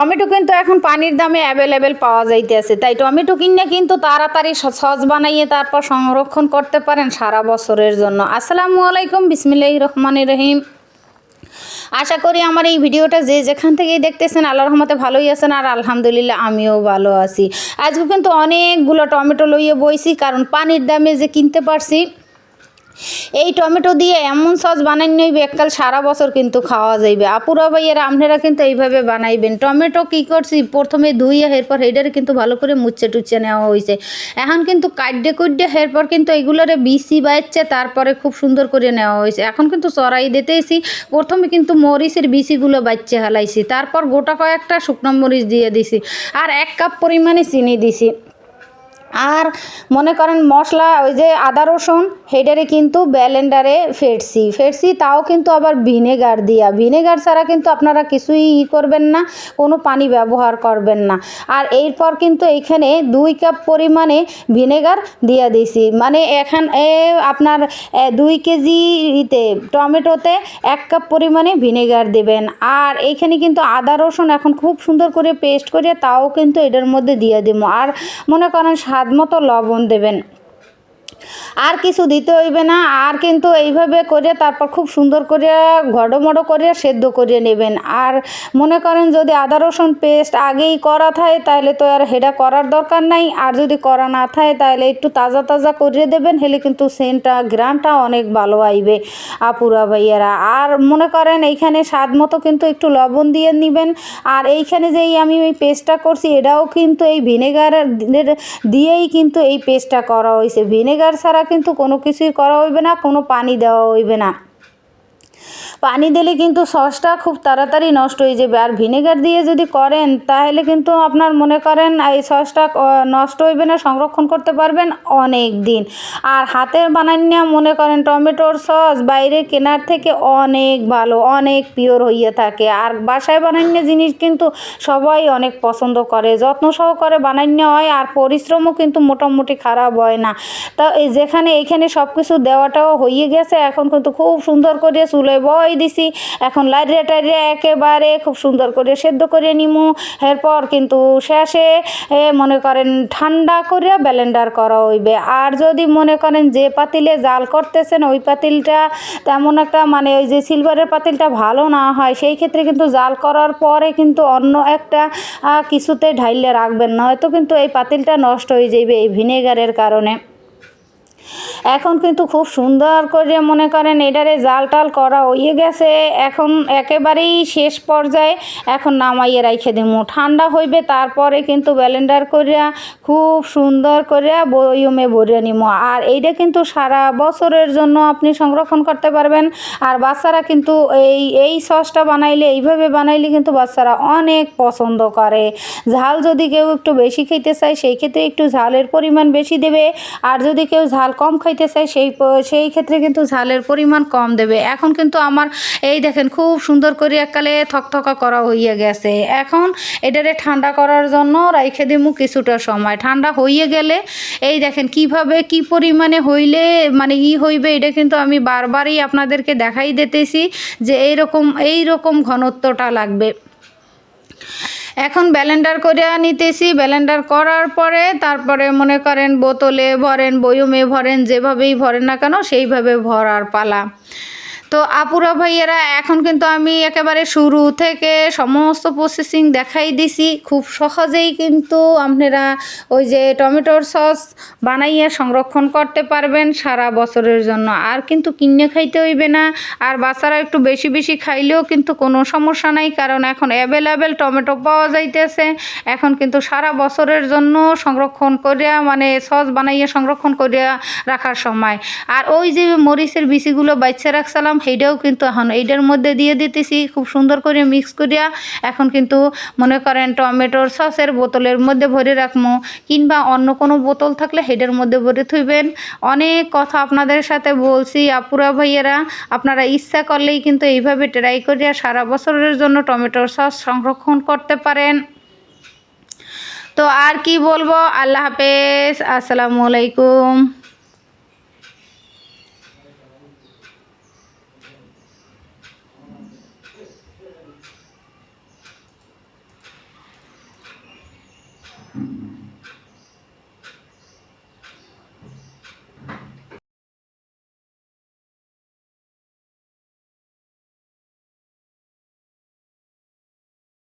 Tomato কিন্তু এখন পানির দামে অ্যাভেলেবেল পাওয়া যাইতেছে। তাই টমেটো কিনে কিন্তু তাড়াতাড়ি সস বানাইয়ে তারপর সংরক্ষণ করতে পারেন সারা বছরের জন্য। আসসালামু আলাইকুম বিসমিল্লাহ রহমান রহিম। আশা করি আমার এই ভিডিওটা যে যেখান থেকেই দেখতেছেন আল্লাহ রহমতে ভালোই আছেন আর আলহামদুলিল্লাহ আমিও ভালো আছি। আজকে কিন্তু অনেকগুলো টমেটো লইয়ে বইছি, কারণ পানির দামে যে কিনতে পারছি এই টমেটো দিয়ে এমন সস বানাই নইবে, এককাল সারা বছর কিন্তু খাওয়া যাইবে। আপুরা ভাইয়েরা, আপনারা কিন্তু এইভাবে বানাইবেন। টমেটো কি করছি? প্রথমে ধুইয়ে এরপর হেডারে কিন্তু ভালো করে মুচ্ছে টুচ্ছে নেওয়া হয়েছে এখন কিন্তু কাড্ডে কুড্ডে এরপর কিন্তু এগুলোরে বিসি বাইচ্ছে তারপরে খুব সুন্দর করে নেওয়া হয়েছে এখন কিন্তু চড়াই দিতেছি। প্রথমে কিন্তু মরিচের বিসিগুলো বাচ্চা হালাইছি তারপর গোটা কয়েকটা শুকনো মরিচ দিয়ে দিছি। আর এক কাপ পরিমাণে চিনি দিছি। আর মনে করেন মশলা, ওই যে আদা রসুন হেডারে কিন্তু ব্যালেন্ডারে ফেটছি ফেটছি তাও কিন্তু আবার ভিনেগার দিয়া। ভিনেগার ছাড়া কিন্তু আপনারা কিছুই ই করবেন না, কোনো পানি ব্যবহার করবেন না। আর এরপর কিন্তু এইখানে দুই কাপ পরিমাণে ভিনেগার দিয়ে দিছি। মানে এখান আপনার দুই কেজি ইতে টমেটোতে এক কাপ পরিমাণে ভিনেগার দেবেন। আর এইখানে কিন্তু আদা, রসুন এখন খুব সুন্দর করে পেস্ট করে তাও কিন্তু এটার মধ্যে দিয়ে দেবো। আর মনে করেন স্বাদ মতো লবণ দেবেন। আর কিছু দিতে হইবে না, আর কিন্তু এইভাবে করে তারপর খুব সুন্দর করে ঘডমড়ো করে সেদ্ধ করে নেবেন। আর মনে করেন যদি আদা, রসুন পেস্ট আগেই করা থাকে, তাহলে তো আর হেডা করার দরকার নাই। আর যদি করা না থাকে, তাহলে একটু তাজা তাজা করে দেবেন, হেলে কিন্তু সেন্টটা, গ্রানটা অনেক ভালো আইবে। আপুরা ভাইয়ারা, আর মনে করেন এইখানে স্বাদ মতো কিন্তু একটু লবণ দিয়ে নেবেন। আর এইখানে যেই আমি ওই পেস্টটা করছি, এটাও কিন্তু এই ভিনেগার দিয়েই কিন্তু এই পেস্টটা করা হয়েছে ভিনেগার ছাড়া কিন্তু কোনো কিছুই করা হইবে না কোনো পানি দেওয়া হইবে না। পানি দিলে কিন্তু সসটা খুব তাড়াতাড়ি নষ্ট হয়ে যাবে। আর ভিনেগার দিয়ে যদি করেন, তাহলে কিন্তু আপনার মনে করেন, এই সসটা নষ্ট হইবে না, সংরক্ষণ করতে পারবেন অনেক দিন। আর হাতের বানান্য মনে করেন টমেটোর সস বাইরে কেনার থেকে অনেক ভালো, অনেক পিওর হইয়া থাকে। আর বাসায় বানান্য জিনিস কিন্তু সবাই অনেক পছন্দ করে, যত্ন সহকারে বানান্য হয় আর পরিশ্রমও কিন্তু মোটামুটি খারাপ হয় না। তা যেখানে এইখানে সব কিছু দেওয়াটাও হয়ে গেছে, এখন কিন্তু খুব সুন্দর করে চুলোয় বয় দিছি। এখন লাইরিয়া টাইরিয়া একেবারে খুব সুন্দর করে সেদ্ধ করে নিমু। এরপর কিন্তু শেষে মনে করেন ঠান্ডা করে ব্যালেন্ডার করা হইবে। আর যদি মনে করেন যে পাতিলে জাল করতেছেন, ওই পাতিলটা তেমন একটা মানে ওই যে সিলভারের পাতিলটা ভালো না হয়, সেই ক্ষেত্রে কিন্তু জাল করার পরে কিন্তু অন্য একটা কিছুতে ঢাইলে রাখবেন। না হয়তো কিন্তু এই পাতিলটা নষ্ট হয়ে যাবে এই ভিনেগারের কারণে। এখন কিন্তু খুব সুন্দর করে মনে করেন এটারে জাল টাল করা হয়ে গেছে। এখন একেবারেই শেষ পর্যায়ে এখন নামাইয়ে রাইখে দিমু ঠান্ডা হইবে তারপরে কিন্তু ব্যালেন্ডার করিয়া খুব সুন্দর করিয়া বয়মে ভরে নিমু আর এইটা কিন্তু সারা বছরের জন্য আপনি সংরক্ষণ করতে পারবেন। আর বাচ্চারা কিন্তু এই এই সসটা বানাইলে, এইভাবে বানাইলে কিন্তু বাচ্চারা অনেক পছন্দ করে। ঝাল যদি কেউ একটু বেশি খেতে চায়, সেই ক্ষেত্রে একটু ঝালের পরিমাণ বেশি দেবে। আর যদি কেউ ঝাল কম খাইতে চাই সেই সেই ক্ষেত্রে কিন্তু ঝালের পরিমাণ কম দেবে। এখন কিন্তু আমার, এই দেখেন খুব সুন্দর করে এককালে থকথকা করা হইয়া গেছে। এখন এটারে ঠান্ডা করার জন্য রাইখে দিমু কিছুটা সময়। ঠান্ডা হইয়ে গেলে, এই দেখেন কীভাবে, কি পরিমাণে হইলে মানে ই হইবে, এটা কিন্তু আমি বারবারই আপনাদেরকে দেখাই দিতেছি যে এইরকম এইরকম ঘনত্বটা লাগবে। এখন ব্যালেন্ডার করে নিতেছি, ব্যালেন্ডার করার পরে তারপরে মনে করেন বোতলে ভরেন, বয়মে ভরেন, যেভাবেই ভরেন না কেন সেইভাবে ভরার পালা। তো আপুরা ভাইয়েরা, এখন কিন্তু আমি একেবারে শুরু থেকে সমস্ত প্রসেসিং দেখাই দিছি। খুব সহজেই কিন্তু আপনারা ওই যে টমেটোর সস বানাইয়া সংরক্ষণ করতে পারবেন সারা বছরের জন্য। আর কিন্তু কিনে খাইতে হইবে না, আর বাচ্চারা একটু বেশি বেশি খাইলেও কিন্তু কোনো সমস্যা নাই, কারণ এখন অ্যাভেলেবেল টমেটো পাওয়া যাইতেছে। এখন কিন্তু সারা বছরের জন্য সংরক্ষণ করিয়া মানে সস বানাইয়া সংরক্ষণ করিয়া রাখার সময়। আর ওই যে মরিচের বিচিগুলো বাচ্চা রাখছিলাম সেইটাও কিন্তু এখন এইটার মধ্যে দিয়ে দিতেছি, খুব সুন্দর করে মিক্স করিয়া। এখন কিন্তু মনে করেন টমেটোর সসের বোতলের মধ্যে ভরে রাখব কিংবা অন্য কোনো বোতল থাকলে হেডের মধ্যে ভরে থইবেন। অনেক কথা আপনাদের সাথে বলছি, আপুরা ভাইয়েরা, আপনারা ইচ্ছা করলেই কিন্তু এইভাবে ট্রাই করিয়া সারা বছরের জন্য টমেটোর সস সংরক্ষণ করতে পারেন। তো আর কি বলব? আল্লাহ হাফেজ, আসসালামু আলাইকুম।